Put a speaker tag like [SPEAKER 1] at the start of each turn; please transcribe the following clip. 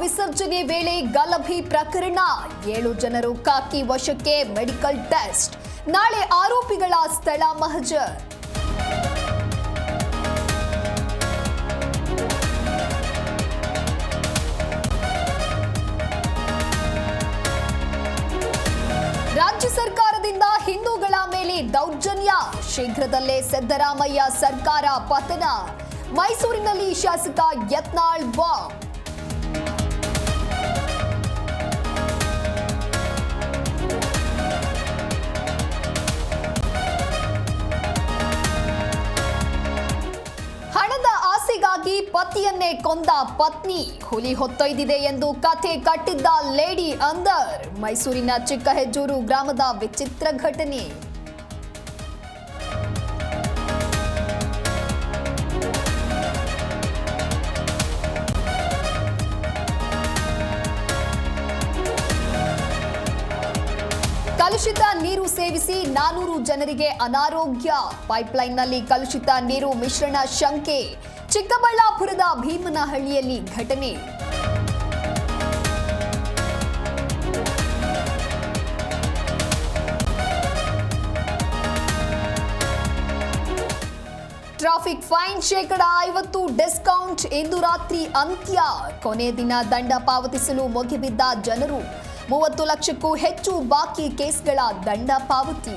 [SPEAKER 1] ವಿಸರ್ಜನೆ ವೇಳೆ ಗಲಭೆ ಪ್ರಕರಣ. ಏಳು ಜನರು ಕಾಕಿ ವಶಕ್ಕೆ ಮೆಡಿಕಲ್ ಟೆಸ್ಟ್. ನಾಳೆ ಆರೋಪಿಗಳ ಸ್ಥಳ ಮಹಜರ್. ರಾಜ್ಯ ಸರ್ಕಾರದಿಂದ ಹಿಂದೂಗಳ ಮೇಲೆ ದೌರ್ಜನ್ಯ. ಶೀಘ್ರದಲ್ಲೇ ಸಿದ್ದರಾಮಯ್ಯ ಸರ್ಕಾರ ಪತನ. ಮೈಸೂರಿನಲ್ಲಿ ಶಾಸಕ ಯತ್ನಾಳ್ ಬಾಂಬ್. ಆಸೆಗಾಗಿ ಪತಿಯನ್ನೇ ಕೊಂದ ಪತ್ನಿ. ಹುಲಿ ಹೊತ್ತೊಯ್ದಿದೆ ಎಂದು ಕಥೆ ಕಟ್ಟಿದ್ದ ಲೇಡಿ ಅಂದರ್, ಮೈಸೂರಿನ ಚಿಕ್ಕಹೆಜ್ಜೂರು ಗ್ರಾಮದ ವಿಚಿತ್ರ ಘಟನೆ. ಕಲುಷಿತ ನೀರು ಸೇವಿಸಿ ನಾನೂರು ಜನರಿಗೆ ಅನಾರೋಗ್ಯ. ಪೈಪ್ಲೈನ್ನಲ್ಲಿ ಕಲುಷಿತ ನೀರು ಮಿಶ್ರಣ ಶಂಕೆ. ಚಿಕ್ಕಬಳ್ಳಾಪುರದ ಭೀಮನಹಳ್ಳಿಯಲ್ಲಿ ಘಟನೆ. ಟ್ರಾಫಿಕ್ ಫೈನ್ ಶೇಕಡ ಐವತ್ತು ಡಿಸ್ಕೌಂಟ್ ಇಂದು ರಾತ್ರಿ ಅಂತ್ಯ. ಕೊನೆ ದಿನ ದಂಡ ಪಾವತಿಸಲು ಮುಗಿಬಿದ್ದ ಜನರು. ಮೂವತ್ತು ಲಕ್ಷಕ್ಕೂ ಹೆಚ್ಚು ಬಾಕಿ ಕೇಸ್ಗಳ ದಂಡ ಪಾವತಿ.